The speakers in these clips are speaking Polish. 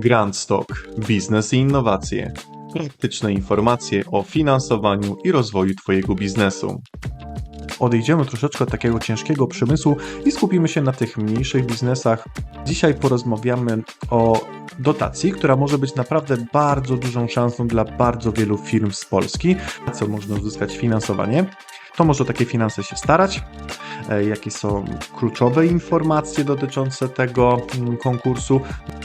Grand Stock Biznes i innowacje. Praktyczne informacje o finansowaniu i rozwoju Twojego biznesu. Odejdziemy troszeczkę od takiego ciężkiego przemysłu i skupimy się na tych mniejszych biznesach. Dzisiaj porozmawiamy o dotacji, która może być naprawdę bardzo dużą szansą dla bardzo wielu firm z Polski, na co można uzyskać finansowanie. Kto może takie finanse się starać? E, Jakie są kluczowe informacje dotyczące tego mm, konkursu?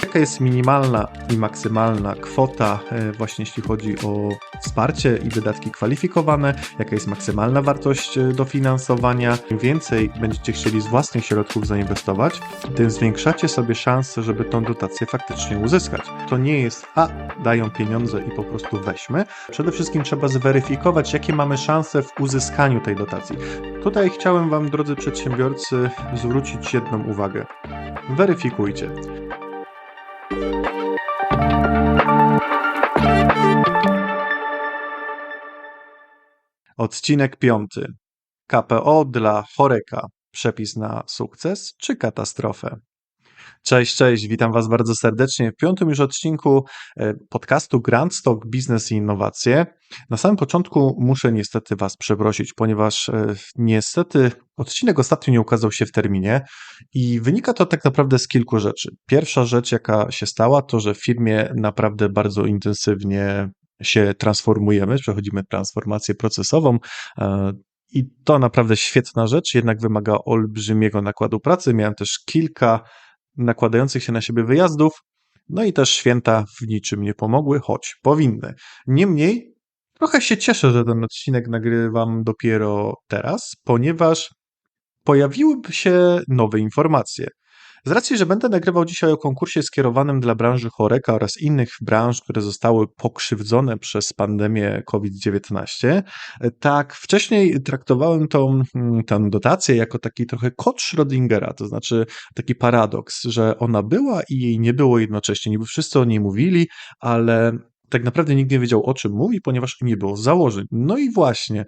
Jaka jest minimalna i maksymalna kwota, e, właśnie jeśli chodzi o wsparcie i wydatki kwalifikowane? Jaka jest maksymalna wartość e, dofinansowania? Im więcej będziecie chcieli z własnych środków zainwestować, tym zwiększacie sobie szanse, żeby tą dotację faktycznie uzyskać. To nie jest, a dają pieniądze i po prostu weźmy. Przede wszystkim trzeba zweryfikować, jakie mamy szanse w uzyskaniu tej dotacji. Tutaj chciałem Wam, drodzy przedsiębiorcy, zwrócić jedną uwagę. Weryfikujcie. Odcinek piąty. KPO dla Choreka. Przepis na sukces czy katastrofę? Cześć, cześć, witam Was bardzo serdecznie w piątym już odcinku e, podcastu Grand Stock Biznes i Innowacje. Na samym początku muszę niestety Was przeprosić, ponieważ e, niestety odcinek ostatnio nie ukazał się w terminie i wynika to tak naprawdę z kilku rzeczy. Pierwsza rzecz, jaka się stała, to że w firmie naprawdę bardzo intensywnie się transformujemy, przechodzimy transformację procesową. e, I to naprawdę świetna rzecz, jednak wymaga olbrzymiego nakładu pracy. Miałem też kilka nakładających się na siebie wyjazdów, no i też święta w niczym nie pomogły, choć powinny. Niemniej trochę się cieszę, że ten odcinek nagrywam dopiero teraz, ponieważ pojawiłyby się nowe informacje. Z racji, że będę nagrywał dzisiaj o konkursie skierowanym dla branży choreka oraz innych branż, które zostały pokrzywdzone przez pandemię COVID-19, tak wcześniej traktowałem tą, mm, tę dotację jako taki trochę kod Schrödingera, to znaczy taki paradoks, że ona była i jej nie było jednocześnie. Niby wszyscy o niej mówili, ale tak naprawdę nikt nie wiedział o czym mówi, ponieważ nie było założeń. No i właśnie,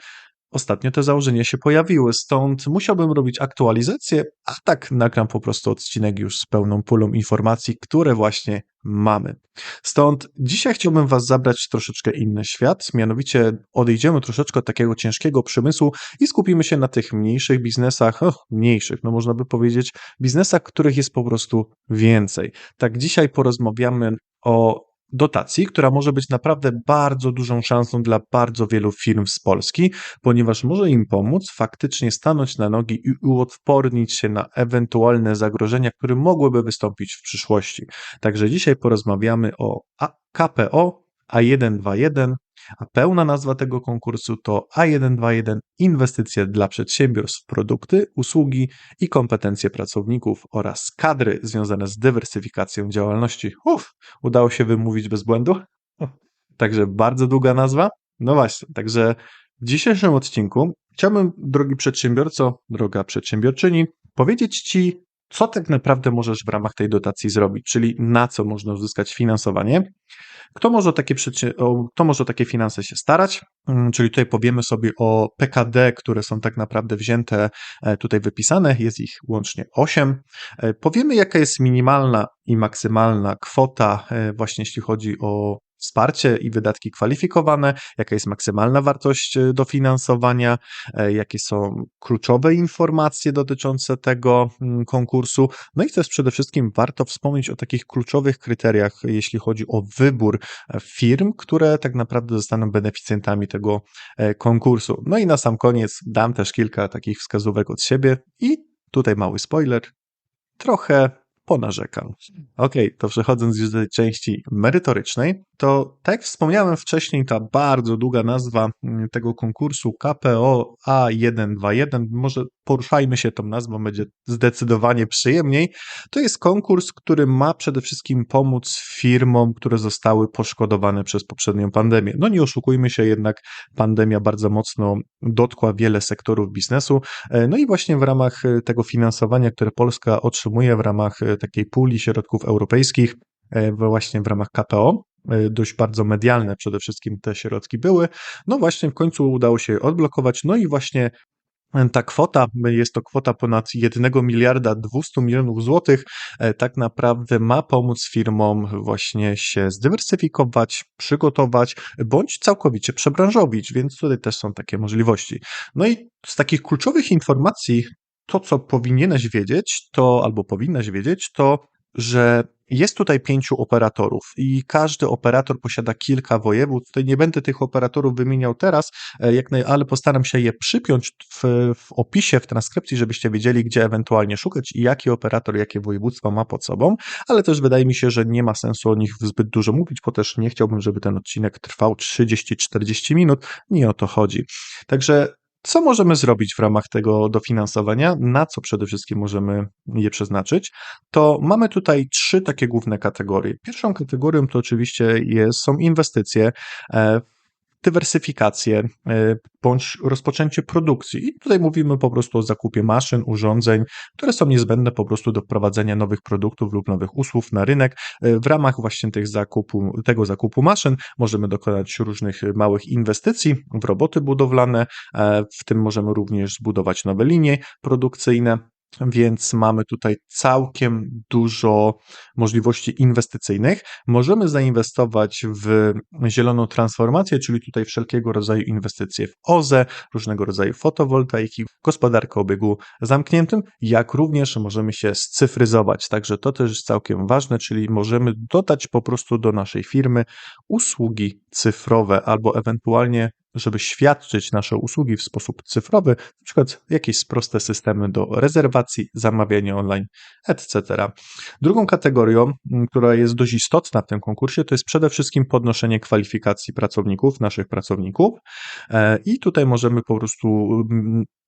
Ostatnio te założenia się pojawiły, stąd musiałbym robić aktualizację, a tak nagram po prostu odcinek już z pełną pulą informacji, które właśnie mamy. Stąd dzisiaj chciałbym Was zabrać w troszeczkę inny świat, mianowicie odejdziemy troszeczkę od takiego ciężkiego przemysłu i skupimy się na tych mniejszych biznesach, mniejszych, no można by powiedzieć, biznesach, których jest po prostu więcej. Tak dzisiaj porozmawiamy o dotacji, która może być naprawdę bardzo dużą szansą dla bardzo wielu firm z Polski, ponieważ może im pomóc faktycznie stanąć na nogi i uodpornić się na ewentualne zagrożenia, które mogłyby wystąpić w przyszłości. Także dzisiaj porozmawiamy o KPO A121, a pełna nazwa tego konkursu to A121 Inwestycje dla przedsiębiorstw, produkty, usługi i kompetencje pracowników oraz kadry związane z dywersyfikacją działalności. Uff, udało się wymówić bez błędu. Także bardzo długa nazwa. No właśnie, także w dzisiejszym odcinku chciałbym, drogi przedsiębiorco, droga przedsiębiorczyni, powiedzieć Ci, co tak naprawdę możesz w ramach tej dotacji zrobić, czyli na co można uzyskać finansowanie. Kto może, takie kto może takie finanse się starać? Mm, Czyli tutaj powiemy sobie o PKD, które są tak naprawdę wzięte, e, tutaj wypisane, jest ich łącznie 8. E, Powiemy, jaka jest minimalna i maksymalna kwota, e, właśnie jeśli chodzi o wsparcie i wydatki kwalifikowane, jaka jest maksymalna wartość e, dofinansowania, e, jakie są kluczowe informacje dotyczące tego mm, konkursu. No i też przede wszystkim warto wspomnieć o takich kluczowych kryteriach, jeśli chodzi o wybór e, firm, które tak naprawdę zostaną beneficjentami tego konkursu. No i na sam koniec dam też kilka takich wskazówek od siebie i tutaj mały spoiler, trochę ponarzekam. Okej, to przechodząc już do części merytorycznej, to tak jak wspomniałem wcześniej, ta bardzo długa nazwa mm, tego konkursu KPO A121, może poruszajmy się tą nazwą, będzie zdecydowanie przyjemniej. To jest konkurs, który ma przede wszystkim pomóc firmom, które zostały poszkodowane przez poprzednią pandemię. No nie oszukujmy się, jednak pandemia bardzo mocno dotkła wiele sektorów biznesu. E, No i właśnie w ramach e, tego finansowania, które Polska otrzymuje w ramach e, takiej puli środków europejskich, właśnie w ramach KPO, dość bardzo medialne przede wszystkim te środki były, no właśnie w końcu udało się je odblokować, no i właśnie ta kwota, jest to kwota ponad 1 miliarda 200 milionów złotych, e, tak naprawdę ma pomóc firmom właśnie się zdywersyfikować, przygotować, bądź całkowicie przebranżowić, więc tutaj też są takie możliwości. No i z takich kluczowych informacji, to co powinieneś wiedzieć, to albo powinnaś wiedzieć, to że jest tutaj pięciu operatorów i każdy operator posiada kilka województw. Tutaj nie będę tych operatorów wymieniał teraz, e, jak naj, ale postaram się je przypiąć w, w, opisie, w transkrypcji, żebyście wiedzieli, gdzie ewentualnie szukać i jaki operator, jakie województwo ma pod sobą, ale też wydaje mi się, że nie ma sensu o nich zbyt dużo mówić, bo też nie chciałbym, żeby ten odcinek trwał 30-40 minut. Nie o to chodzi. Także co możemy zrobić w ramach tego dofinansowania? Na co przede wszystkim możemy je przeznaczyć? To mamy tutaj trzy takie główne kategorie. Pierwszą kategorią to oczywiście jest, są inwestycje e, dywersyfikację e, bądź rozpoczęcie produkcji. I tutaj mówimy po prostu o zakupie maszyn, urządzeń, które są niezbędne po prostu do wprowadzenia nowych produktów lub nowych usług na rynek. E, w ramach właśnie tych zakupu, tego zakupu maszyn możemy dokonać różnych małych inwestycji w roboty budowlane, e, w tym możemy również zbudować nowe linie produkcyjne więc mamy tutaj całkiem dużo możliwości inwestycyjnych. Możemy zainwestować w zieloną transformację, czyli tutaj wszelkiego rodzaju inwestycje w OZE, różnego rodzaju fotowoltaiki, gospodarkę obiegu zamkniętym, jak również możemy się scyfryzować. Także to też jest całkiem ważne, czyli możemy dodać po prostu do naszej firmy usługi cyfrowe albo ewentualnie żeby świadczyć nasze usługi w sposób cyfrowy, na przykład jakieś proste systemy do rezerwacji, zamawiania online, etc. Drugą kategorią, która jest dość istotna w tym konkursie, to jest przede wszystkim podnoszenie kwalifikacji pracowników, naszych pracowników. E, I tutaj możemy po prostu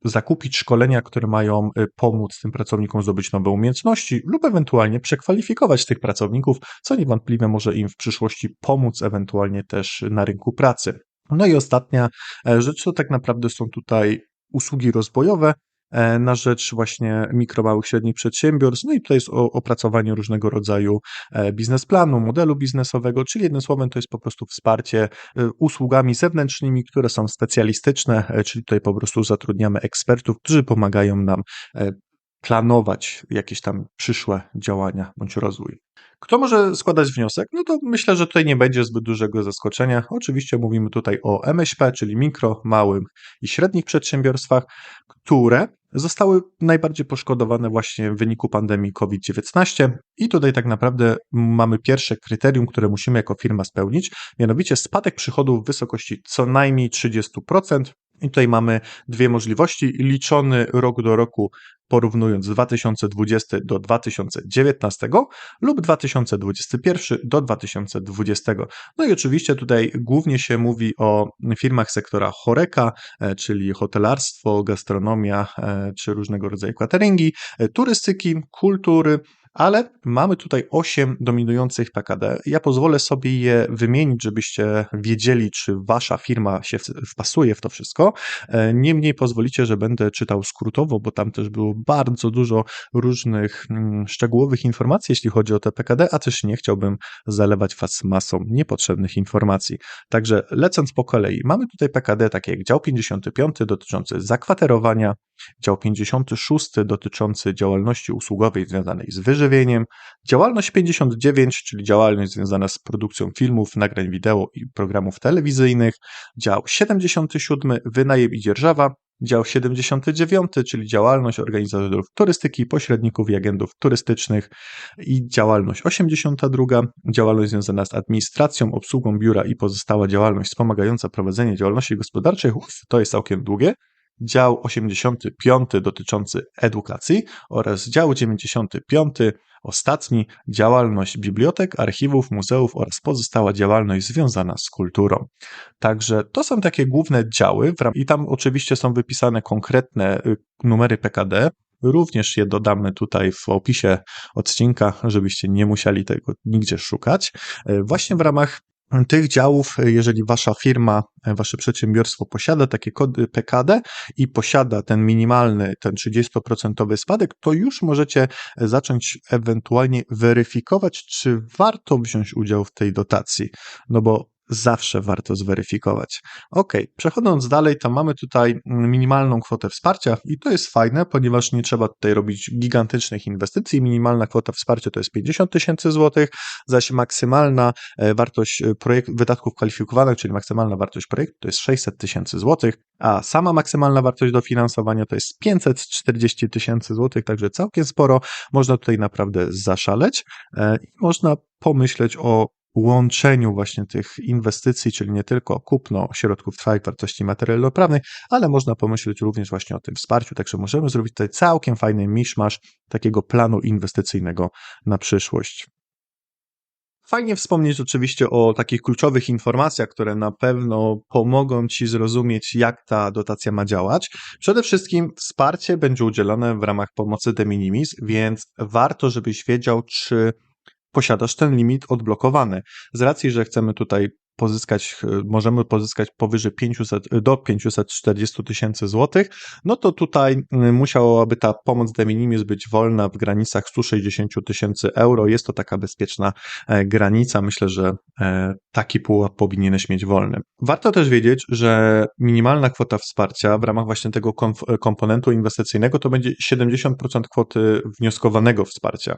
zakupić szkolenia, które mają y, pomóc tym pracownikom zdobyć nowe umiejętności lub ewentualnie przekwalifikować tych pracowników, co niewątpliwie może im w przyszłości pomóc ewentualnie też na rynku pracy. No i ostatnia e, rzecz to tak naprawdę są tutaj usługi rozwojowe e, na rzecz właśnie mikro, małych, średnich przedsiębiorstw. No i tutaj jest opracowanie różnego rodzaju e, biznesplanu, modelu biznesowego, czyli jednym słowem to jest po prostu wsparcie usługami zewnętrznymi, które są specjalistyczne, czyli tutaj po prostu zatrudniamy ekspertów, którzy pomagają nam planować jakieś tam przyszłe działania bądź rozwój. Kto może składać wniosek? No to myślę, że tutaj nie będzie zbyt dużego zaskoczenia. Oczywiście mówimy tutaj o MŚP, czyli mikro, małym i średnich przedsiębiorstwach, które zostały najbardziej poszkodowane właśnie w wyniku pandemii COVID-19. I tutaj tak naprawdę mamy pierwsze kryterium, które musimy jako firma spełnić, mianowicie spadek przychodów w wysokości co najmniej 30%. I tutaj mamy dwie możliwości, liczony rok do roku porównując 2020 do 2019 lub 2021 do 2020. No i oczywiście tutaj głównie się mówi o firmach sektora choreka, e, czyli hotelarstwo, gastronomia e, czy różnego rodzaju cateringi, e, turystyki, kultury, ale mamy tutaj 8 dominujących PKD. Ja pozwolę sobie je wymienić, żebyście wiedzieli, czy wasza firma się wpasuje w to wszystko. E, niemniej pozwolicie, że będę czytał skrótowo, bo tam też było bardzo dużo różnych mm, szczegółowych informacji, jeśli chodzi o te PKD, a też nie chciałbym zalewać was masą niepotrzebnych informacji. Także lecąc po kolei, mamy tutaj PKD takie jak dział 55 dotyczący zakwaterowania, dział 56 dotyczący działalności usługowej związanej z wyżywieniem, działalność 59, czyli działalność związana z produkcją filmów, nagrań wideo i programów telewizyjnych, dział 77 wynajem i dzierżawa, dział 79, czyli działalność organizatorów turystyki, pośredników i agentów turystycznych. I działalność 82, działalność związana z administracją, obsługą biura i pozostała działalność wspomagająca prowadzenie działalności gospodarczej, Uf, to jest całkiem długie, dział 85 dotyczący edukacji oraz dział 95 ostatni działalność bibliotek, archiwów, muzeów oraz pozostała działalność związana z kulturą. Także to są takie główne działy i tam oczywiście są wypisane konkretne y, numery PKD, Również je dodamy tutaj w opisie odcinka, żebyście nie musieli tego nigdzie szukać. Y, właśnie w ramach tych działów, jeżeli wasza firma, wasze przedsiębiorstwo posiada takie kody PKD i posiada ten minimalny, ten 30% spadek, to już możecie zacząć ewentualnie weryfikować, czy warto wziąć udział w tej dotacji. No bo zawsze warto zweryfikować. Ok, przechodząc dalej, to mamy tutaj minimalną kwotę wsparcia i to jest fajne, ponieważ nie trzeba tutaj robić gigantycznych inwestycji. Minimalna kwota wsparcia to jest 50 tysięcy złotych, zaś maksymalna e, wartość e, projekt, wydatków kwalifikowanych, czyli maksymalna wartość projektu to jest 600 tysięcy złotych, a sama maksymalna wartość dofinansowania to jest 540 tysięcy złotych, także całkiem sporo. Można tutaj naprawdę zaszaleć e, i można pomyśleć o łączeniu właśnie tych inwestycji, czyli nie tylko kupno środków trwałych wartości materialno-prawnej, ale można pomyśleć również właśnie o tym wsparciu, także możemy zrobić tutaj całkiem fajny miszmasz takiego planu inwestycyjnego na przyszłość. Fajnie wspomnieć oczywiście o takich kluczowych informacjach, które na pewno pomogą Ci zrozumieć, jak ta dotacja ma działać. Przede wszystkim wsparcie będzie udzielone w ramach pomocy de minimis, więc warto, żebyś wiedział, czy posiadasz ten limit odblokowany. Z racji, że chcemy tutaj pozyskać, e, możemy pozyskać powyżej 500, do 540 tysięcy złotych, no to tutaj musiałaby ta pomoc de minimis być wolna w granicach 160 tysięcy euro. Jest to taka bezpieczna e, granica. Myślę, że e, taki pułap powinieneś mieć wolny. Warto też wiedzieć, że minimalna kwota wsparcia w ramach właśnie tego komponentu inwestycyjnego to będzie 70% kwoty wnioskowanego wsparcia.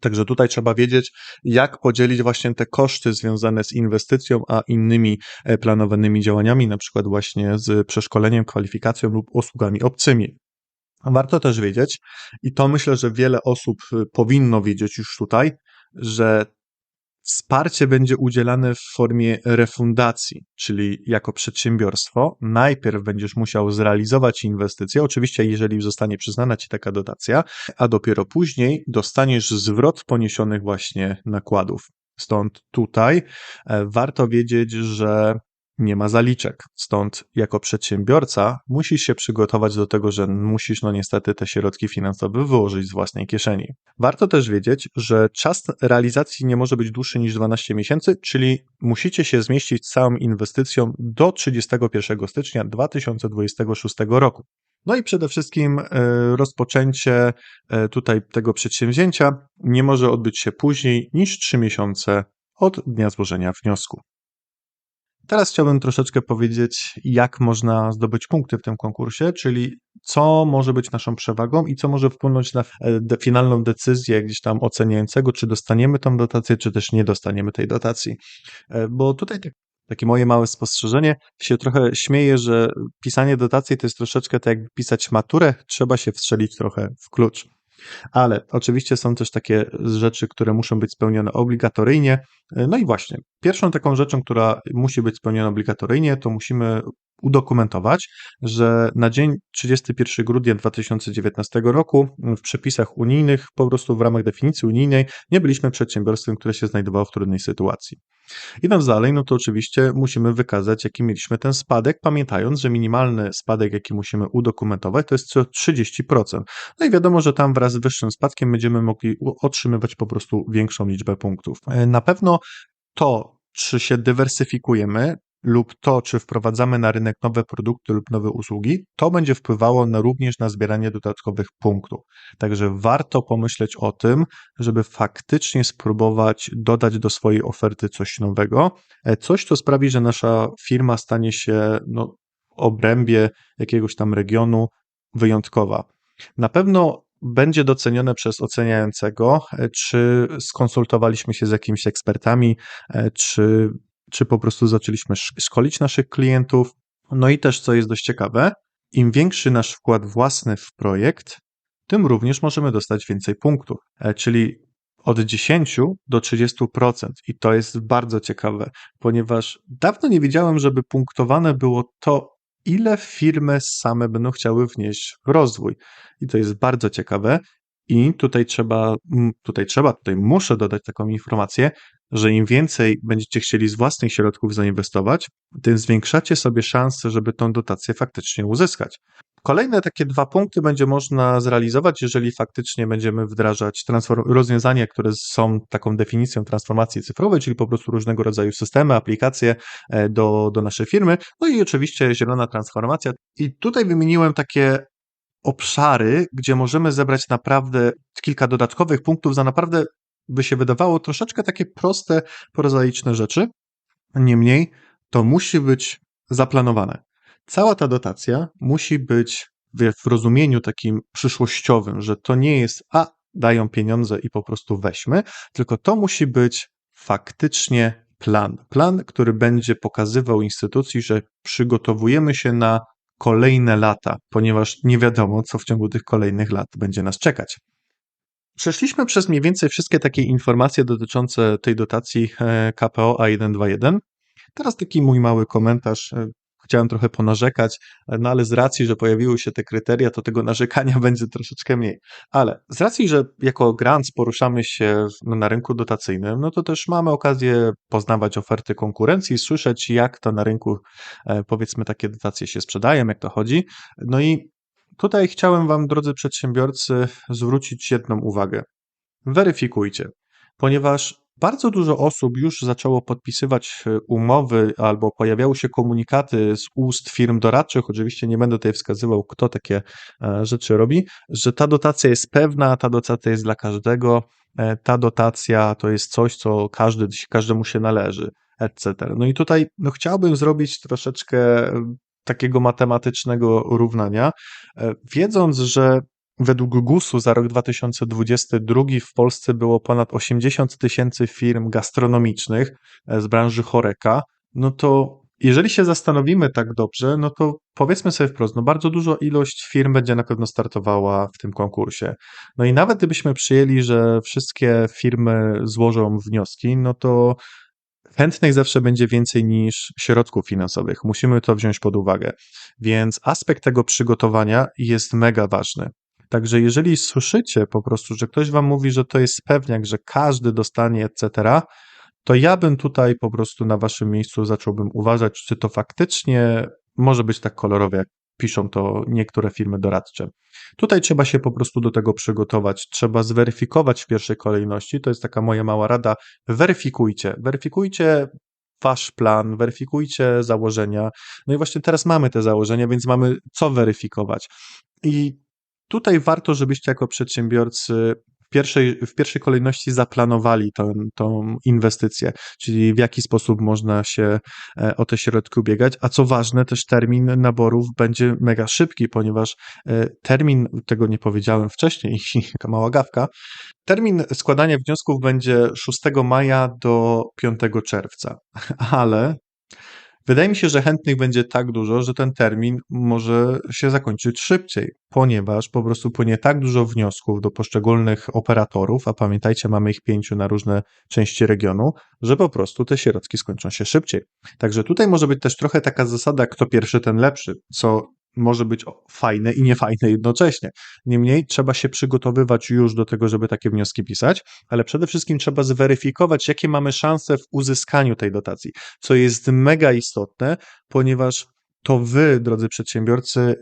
Także tutaj trzeba wiedzieć, jak podzielić właśnie te koszty związane z inwestycją, a innymi e, planowanymi działaniami, na przykład właśnie z przeszkoleniem, kwalifikacją lub usługami obcymi. Warto też wiedzieć, i to myślę, że wiele osób e, powinno wiedzieć już tutaj, że Wsparcie będzie udzielane w formie refundacji, czyli jako przedsiębiorstwo najpierw będziesz musiał zrealizować inwestycję, oczywiście jeżeli zostanie przyznana ci taka dotacja, a dopiero później dostaniesz zwrot poniesionych właśnie nakładów. Stąd tutaj e, warto wiedzieć, że nie ma zaliczek. Stąd jako przedsiębiorca musisz się przygotować do tego, że musisz no niestety te środki finansowe wyłożyć z własnej kieszeni. Warto też wiedzieć, że czas realizacji nie może być dłuższy niż 12 miesięcy, czyli musicie się zmieścić z całą inwestycją do 31 stycznia 2026 roku. No i przede wszystkim e, rozpoczęcie e, tutaj tego przedsięwzięcia nie może odbyć się później niż 3 miesiące od dnia złożenia wniosku. Teraz chciałbym troszeczkę powiedzieć, jak można zdobyć punkty w tym konkursie, czyli co może być naszą przewagą i co może wpłynąć na e, finalną decyzję gdzieś tam oceniającego, czy dostaniemy tą dotację, czy też nie dostaniemy tej dotacji. E, bo tutaj tak takie moje małe spostrzeżenie, się trochę śmieję, że pisanie dotacji to jest troszeczkę tak jak pisać maturę, trzeba się wstrzelić trochę w klucz. Ale oczywiście są też takie rzeczy, które muszą być spełnione obligatoryjnie. No i właśnie, pierwszą taką rzeczą, która musi być spełniona obligatoryjnie, to musimy udokumentować, że na dzień 31 grudnia 2019 roku w przepisach unijnych, po prostu w ramach definicji unijnej, nie byliśmy przedsiębiorstwem, które się znajdowało w trudnej sytuacji. Idąc dalej, no to oczywiście musimy wykazać, jaki mieliśmy ten spadek, pamiętając, że minimalny spadek, jaki musimy udokumentować, to jest co 30%. No i wiadomo, że tam wraz z wyższym spadkiem będziemy mogli otrzymywać po prostu większą liczbę punktów. E, na pewno to, czy się dywersyfikujemy, lub to, czy wprowadzamy na rynek nowe produkty lub nowe usługi, to będzie wpływało na, również na zbieranie dodatkowych punktów. Także warto pomyśleć o tym, żeby faktycznie spróbować dodać do swojej oferty coś nowego, e, coś, co sprawi, że nasza firma stanie się no, w obrębie jakiegoś tam regionu wyjątkowa. Na pewno będzie docenione przez oceniającego, e, czy skonsultowaliśmy się z jakimiś ekspertami, e, czy czy po prostu zaczęliśmy szkolić naszych klientów. No i też, co jest dość ciekawe, im większy nasz wkład własny w projekt, tym również możemy dostać więcej punktów. E, czyli od 10 do 30%. I to jest bardzo ciekawe, ponieważ dawno nie widziałem, żeby punktowane było to, ile firmy same będą chciały wnieść w rozwój. I to jest bardzo ciekawe. I tutaj trzeba, tutaj trzeba, tutaj muszę dodać taką informację, że im więcej będziecie chcieli z własnych środków zainwestować, tym zwiększacie sobie szanse, żeby tą dotację faktycznie uzyskać. Kolejne takie dwa punkty będzie można zrealizować, jeżeli faktycznie będziemy wdrażać rozwiązania, które są taką definicją transformacji cyfrowej, czyli po prostu różnego rodzaju systemy, aplikacje e, do, do naszej firmy. No i oczywiście zielona transformacja. I tutaj wymieniłem takie obszary, gdzie możemy zebrać naprawdę kilka dodatkowych punktów za naprawdę by się wydawało troszeczkę takie proste, prozaiczne rzeczy. Niemniej to musi być zaplanowane. Cała ta dotacja musi być w, rozumieniu takim przyszłościowym, że to nie jest a dają pieniądze i po prostu weźmy, tylko to musi być faktycznie plan. Plan, który będzie pokazywał instytucji, że przygotowujemy się na kolejne lata, ponieważ nie wiadomo, co w ciągu tych kolejnych lat będzie nas czekać. Przeszliśmy przez mniej więcej wszystkie takie informacje dotyczące tej dotacji e, KPO A121. Teraz taki mój mały komentarz. E, chciałem trochę ponarzekać, no ale z racji, że pojawiły się te kryteria, to tego narzekania będzie troszeczkę mniej. Ale z racji, że jako grants poruszamy się no, na rynku dotacyjnym, no to też mamy okazję poznawać oferty konkurencji, słyszeć jak to na rynku e, powiedzmy takie dotacje się sprzedają, jak to chodzi. No i tutaj chciałem Wam, drodzy przedsiębiorcy, zwrócić jedną uwagę. Weryfikujcie, ponieważ bardzo dużo osób już zaczęło podpisywać e, umowy albo pojawiały się komunikaty z ust firm doradczych. Oczywiście nie będę tutaj wskazywał, kto takie e, rzeczy robi, że ta dotacja jest pewna, ta dotacja jest dla każdego, e, ta dotacja to jest coś, co każdy, każdemu się należy, etc. No i tutaj no, chciałbym zrobić troszeczkę takiego matematycznego równania, wiedząc, że Według GUS-u za rok 2022 w Polsce było ponad 80 tysięcy firm gastronomicznych e, z branży choreka. No to jeżeli się zastanowimy tak dobrze, no to powiedzmy sobie wprost, no bardzo dużo ilość firm będzie na pewno startowała w tym konkursie. No i nawet gdybyśmy przyjęli, że wszystkie firmy złożą wnioski, no to chętnych zawsze będzie więcej niż środków finansowych. Musimy to wziąć pod uwagę. Więc aspekt tego przygotowania jest mega ważny. Także jeżeli słyszycie po prostu, że ktoś wam mówi, że to jest pewniak, że każdy dostanie, etc., to ja bym tutaj po prostu na waszym miejscu zacząłbym uważać, czy to faktycznie może być tak kolorowe, jak piszą to niektóre firmy doradcze. Tutaj trzeba się po prostu do tego przygotować, trzeba zweryfikować w pierwszej kolejności, to jest taka moja mała rada, weryfikujcie, weryfikujcie wasz plan, weryfikujcie założenia. No i właśnie teraz mamy te założenia, więc mamy co weryfikować. I Tutaj warto, żebyście jako przedsiębiorcy pierwszej, w pierwszej kolejności zaplanowali tą, tą inwestycję, czyli w jaki sposób można się e, o te środki ubiegać. A co ważne, też termin naborów będzie mega szybki, ponieważ e, termin, tego nie powiedziałem wcześniej, taka mała gawka, termin składania wniosków będzie 6 maja do 5 czerwca, ale Wydaje mi się, że chętnych będzie tak dużo, że ten termin może się zakończyć szybciej, ponieważ po prostu płynie tak dużo wniosków do poszczególnych operatorów, a pamiętajcie, mamy ich pięciu na różne części regionu, że po prostu te środki skończą się szybciej. Także tutaj może być też trochę taka zasada, kto pierwszy, ten lepszy, co może być fajne i niefajne jednocześnie. Niemniej trzeba się przygotowywać już do tego, żeby takie wnioski pisać, ale przede wszystkim trzeba zweryfikować, jakie mamy szanse w uzyskaniu tej dotacji, co jest mega istotne, ponieważ to wy, drodzy przedsiębiorcy,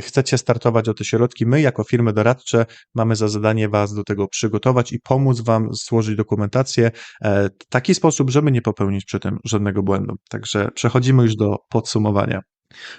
chcecie startować o te środki. My, jako firmy doradcze, mamy za zadanie was do tego przygotować i pomóc wam złożyć dokumentację e, w taki sposób, żeby nie popełnić przy tym żadnego błędu. Także przechodzimy już do podsumowania.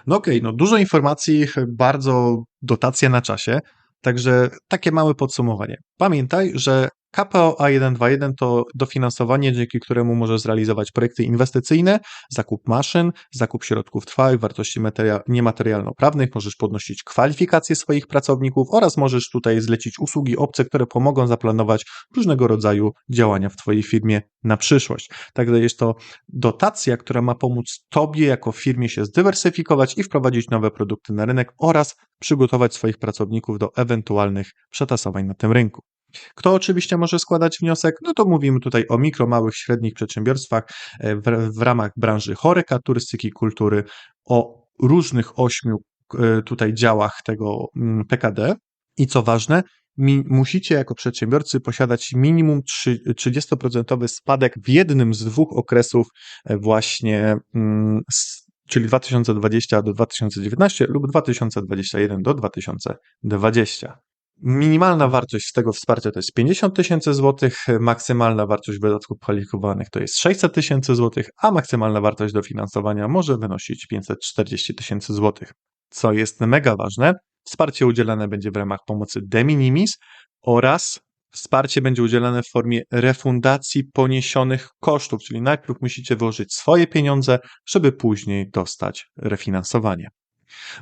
No okej, okay, no dużo informacji, bardzo dotacja na czasie, także takie małe podsumowanie. Pamiętaj, że KPO A121 to dofinansowanie, dzięki któremu możesz zrealizować projekty inwestycyjne, zakup maszyn, zakup środków trwałych, wartości niematerialno-prawnych, możesz podnosić kwalifikacje swoich pracowników oraz możesz tutaj zlecić usługi obce, które pomogą zaplanować różnego rodzaju działania w Twojej firmie na przyszłość. Także jest to dotacja, która ma pomóc Tobie jako firmie się zdywersyfikować i wprowadzić nowe produkty na rynek oraz przygotować swoich pracowników do ewentualnych przetasowań na tym rynku. Kto oczywiście może składać wniosek? No to mówimy tutaj o mikro, małych, średnich przedsiębiorstwach e, w, w ramach branży choreka, turystyki, kultury, o różnych ośmiu e, tutaj działach tego mm, PKD. I co ważne, mi, musicie jako przedsiębiorcy posiadać minimum 30% spadek w jednym z dwóch okresów e, właśnie, mm, czyli 2020 do 2019 lub 2021 do 2020. Minimalna wartość tego wsparcia to jest 50 tysięcy złotych, maksymalna wartość wydatków kwalifikowanych to jest 600 tysięcy złotych, a maksymalna wartość dofinansowania może wynosić 540 tysięcy złotych. Co jest mega ważne, wsparcie udzielane będzie w ramach pomocy de minimis oraz Wsparcie będzie udzielane w formie refundacji poniesionych kosztów, czyli najpierw musicie włożyć swoje pieniądze, żeby później dostać refinansowanie.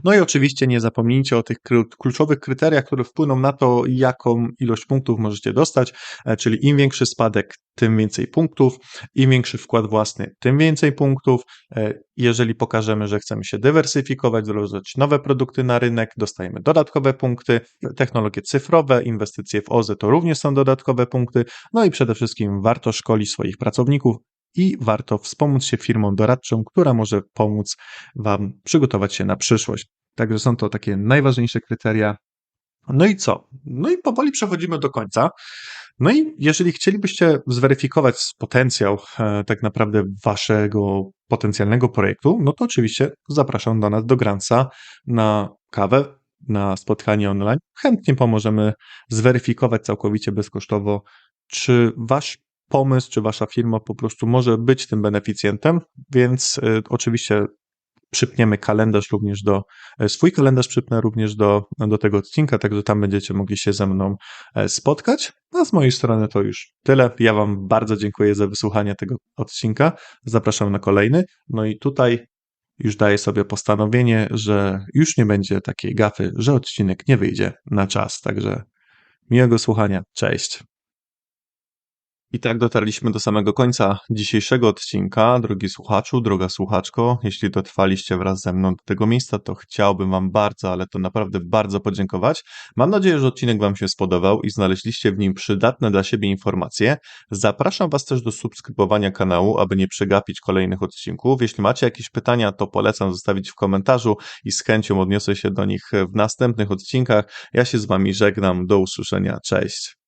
No i oczywiście nie zapomnijcie o tych kluczowych kryteriach, które wpłyną na to, jaką ilość punktów możecie dostać, e, czyli im większy spadek, tym więcej punktów, im większy wkład własny, tym więcej punktów. E, jeżeli pokażemy, że chcemy się dywersyfikować, wdrożyć nowe produkty na rynek, dostajemy dodatkowe punkty. Technologie cyfrowe, inwestycje w OZE to również są dodatkowe punkty. No i przede wszystkim warto szkolić swoich pracowników, i warto wspomóc się firmą doradczą, która może pomóc Wam przygotować się na przyszłość. Także są to takie najważniejsze kryteria. No i co? No i powoli przechodzimy do końca. No i jeżeli chcielibyście zweryfikować potencjał e, tak naprawdę waszego potencjalnego projektu, no to oczywiście zapraszam do nas do Grantsa na kawę, na spotkanie online. Chętnie pomożemy zweryfikować całkowicie bezkosztowo, czy wasz pomysł, czy wasza firma po prostu może być tym beneficjentem, więc y, oczywiście przypniemy kalendarz również do, e, swój kalendarz przypnę również do, do tego odcinka, także tam będziecie mogli się ze mną e, spotkać. A z mojej strony to już tyle. Ja Wam bardzo dziękuję za wysłuchanie tego odcinka. Zapraszam na kolejny. No i tutaj już daję sobie postanowienie, że już nie będzie takiej gafy, że odcinek nie wyjdzie na czas. Także miłego słuchania. Cześć. I tak dotarliśmy do samego końca dzisiejszego odcinka. Drogi słuchaczu, droga słuchaczko, jeśli dotrwaliście wraz ze mną do tego miejsca, to chciałbym Wam bardzo, ale to naprawdę bardzo podziękować. Mam nadzieję, że odcinek Wam się spodobał i znaleźliście w nim przydatne dla siebie informacje. Zapraszam Was też do subskrybowania kanału, aby nie przegapić kolejnych odcinków. Jeśli macie jakieś pytania, to polecam zostawić w komentarzu i z chęcią odniosę się do nich w następnych odcinkach. Ja się z Wami żegnam. Do usłyszenia. Cześć.